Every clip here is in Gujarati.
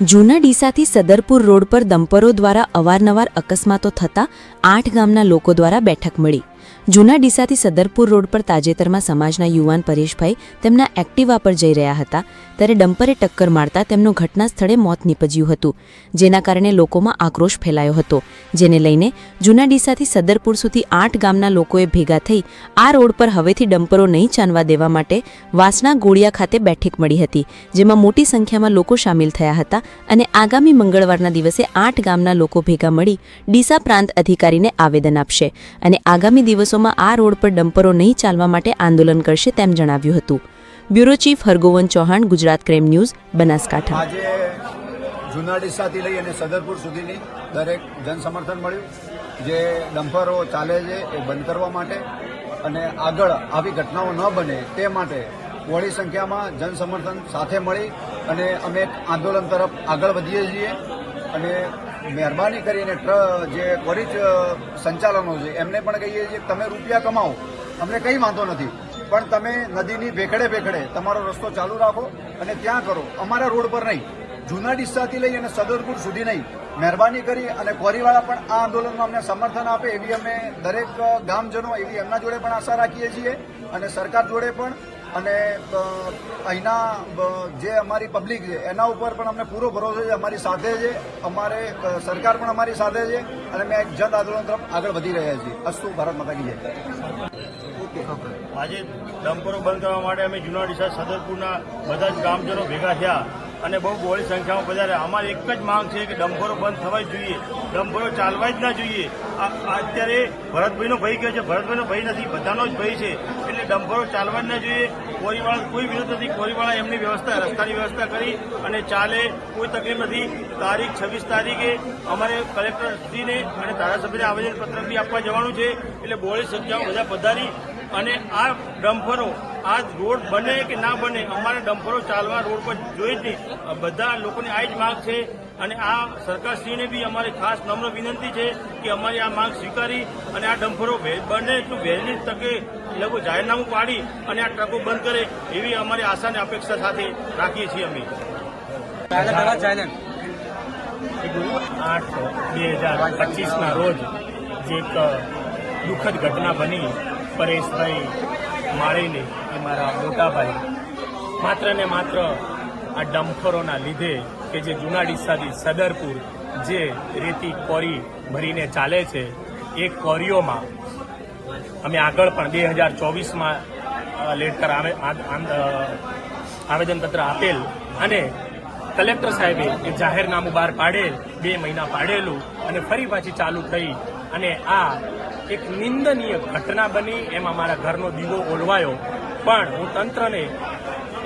જૂના ડીસાથી સદરપુર રોડ પર દંપરો દ્વારા અવારનવાર અકસ્માતો થતા આઠ ગામના લોકો દ્વારા બેઠક મળી. જૂના ડીસાથી સદરપુર રોડ પર તાજેતરમાં સમાજના યુવાન પરેશભાઈ તેમના એક્ટિવા પર જઈ રહ્યા હતા ત્યારે ડમ્પરે ટક્કર મારતા તેમનું ઘટના સ્થળે મોત નીપજ્યું હતું, જેના કારણે લોકોમાં આક્રોશ ફેલાયો હતો, જેને લઈને જૂના ડીસાથી સદરપુર સુધી આઠ ગામના લોકોએ ભેગા થઈ આ રોડ પર હવેથી ડમ્પરો નહીં ચાલવા દેવા માટે વાસણા ગોળિયા ખાતે બેઠક મળી હતી, જેમાં મોટી સંખ્યામાં લોકો સામેલ થયા હતા અને આગામી મંગળવારના દિવસે આઠ ગામના લોકો ભેગા મળી ડીસા પ્રાંત અધિકારીને આવેદન આપશે અને આગામી દિવસોમાં આ રોડ પર ડમ્પરો નહીં ચાલવા માટે આંદોલન કરશે તેમ જણાવ્યું હતું. Bureau chief Hargovan Chauhan, Gujarat crime news, Banaskantha. જૂના ડીસાથી લઈ અને સદરપુર સુધીની દરેક જનસમર્થન મળ્યું. જે ડમ્પરો ચાલે છે એ બંધ કરવા માટે અને આગળ આવી ઘટનાઓ ન બને તે માટે વળી સંખ્યામાં જનસમર્થન સાથે મળી અને અમે આંદોલન તરફ આગળ વધીએ છીએ અને મહેરબાની કરીને જે કોરિજ સંચાલનો છે, એમને પણ કહીએ છીએ, તમે રૂપિયા કમાઓ. અમને કંઈ વાંધો નથી. પણ તમે નદીની ભેખડે ભેખડે તમારો રસ્તો ચાલુ રાખો અને ત્યાં કરો. અમારા રોડ પર નહીં. જૂના ડિસ્સાથી લઈ અને સદરપુર સુધી નહીં. મહેરબાની કરી અને કોરીવાળા પણ આ આંદોલનમાં અમને સમર્થન આપે એવી અમે દરેક ગામજનો એવી એમના જોડે પણ આશા રાખીએ છીએ અને સરકાર જોડે પણ અને અહીંના જે અમારી પબ્લિક છે, એના ઉપર પણ અમને પૂરો ભરોસો છે, અમારી સાથે છે, અમારે સરકાર પણ અમારી સાથે છે, અને અમે એક જન આંદોલન તરફ આગળ વધી રહ્યા છીએ. અસ્તુ, ભારત માતા કી જય. આજે ડમ્પરો બંધ કરવા માટે અમે જૂના ડીસા સદરપુરના બધા જ ગામજનો ભેગા થયા અને બહુ બહોળી સંખ્યામાં પધાર્યા. અમારી એક જ માંગ છે કે ડમ્પરો બંધ થવા જ જોઈએ. ડમ્પરો ચાલવા જ ના જોઈએ. અત્યારે ભરતભાઈનો ભય કહે છે? ભરતભાઈનો ભય નથી. બધાનો જ ભય છે. ડમ્પરો ચાલવા જ ના જોઈએ. કોરીવાળા, કોઈ વિરોધ નથી. કોરીવાળા એમની વ્યવસ્થા, રસ્તાની વ્યવસ્થા કરી અને ચાલે. કોઈ તકલીફ નથી. તારીખ છવ્વીસ તારીખે અમારે કલેક્ટરશ્રીને અને ધારાસભ્યને આવેદનપત્ર બી આપવા જવાનું છે. એટલે બોળી સંખ્યામાં બધા પધારી અને આ ડમ્ફરો આ રોડ બને કે ના બને, અમારે ડમ્ફરો ચાલવા, રોડ પર જોઈ જ નહીં. બધા લોકોની આ જ માંગ છે. અને આ સરકારશ્રીને બી અમારી ખાસ નમ્ર વિનંતી છે કે અમારી આ માંગ સ્વીકારી અને આ ડમ્ફરો બને એટલું વહેલી તકે એ લોકો જાહેરનામું પાડી અને આ ટ્રકો બંધ કરે એવી અમારી આશા અને અપેક્ષા સાથે રાખીએ છીએ અમે. આઠ બે હજાર પચીસના રોજ જે એક દુઃખદ ઘટના બની પરેશભાઈ માળીની એ મારા મોટાભાઈ. માત્ર ને માત્ર આ ડમ્ફરોના લીધે કે જે જૂના ડીસાથી સદરપુર જે રેતી કોરી ભરીને ચાલે છે, એ કોરીઓમાં અમે આગળ પણ બે હજાર ચોવીસમાં લેટર આવેદનપત્ર આપેલ અને કલેક્ટર સાહેબે એ જાહેરનામું બહાર પાડેલ, બે મહિના પાડેલું અને ફરી પાછી ચાલુ થઈ અને આ એક નિંદનીય ઘટના બની. એમાં મારા ઘરનો દીવો ઓલવાયો. પણ હું તંત્રને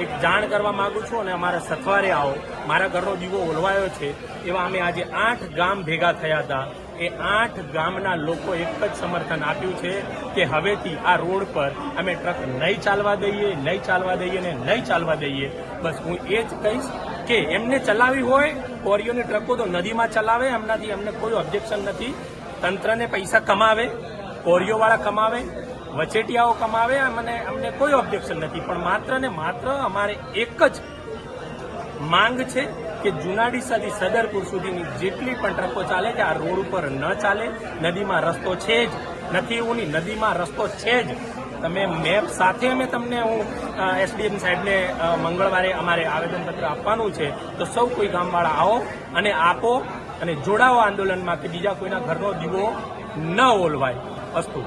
એક જાણ કરવા માંગુ છું અને અમારા સથવારે આવો. મારા ઘરનો દીવો ઓલવાયો છે. એવા અમે આજે આઠ ગામ ભેગા થયા હતા. એ આઠ ગામના લોકો એક જ સમર્થન આપ્યું છે કે હવેથી આ રોડ પર અમે ટ્રક નહીં ચાલવા દઈએ, નહીં ચાલવા દઈએ ને નહીં ચાલવા દઈએ. બસ હું એ જ કહીશ કે એમને ચલાવી હોય, કોરીઓની ટ્રકો તો નદીમાં ચલાવે, એમનાથી અમને કોઈ ઓબ્જેક્શન નથી. તંત્રને પૈસા કમાવે, કોરીઓવાળા કમાવે વચેટિયાઓ કમાવે મને અમને કોઈ ઓબ્જેક્શન નથી. પણ માત્ર ને માત્ર અમારે એક જ માંગ છે કે જુનાડીસાથી સદરપુર સુધીની જેટલી પણ ટ્રકો ચાલે છે, આ રોડ ઉપર ન ચાલે. નદીમાં રસ્તો છે જ. નથી એવું નહીં નદીમાં રસ્તો છે જ. તમે મેપ સાથે અમે તમને હું એસડીએમ સાહેબને મંગળવારે અમારે આવેદનપત્ર આપવાનું છે. તો સૌ કોઈ ગામવાળા આવો અને આપો અને જોડાઓ આંદોલનમાં કે બીજા કોઈના ઘરનો દીવો ન ઓલવાય. અસ્તુ.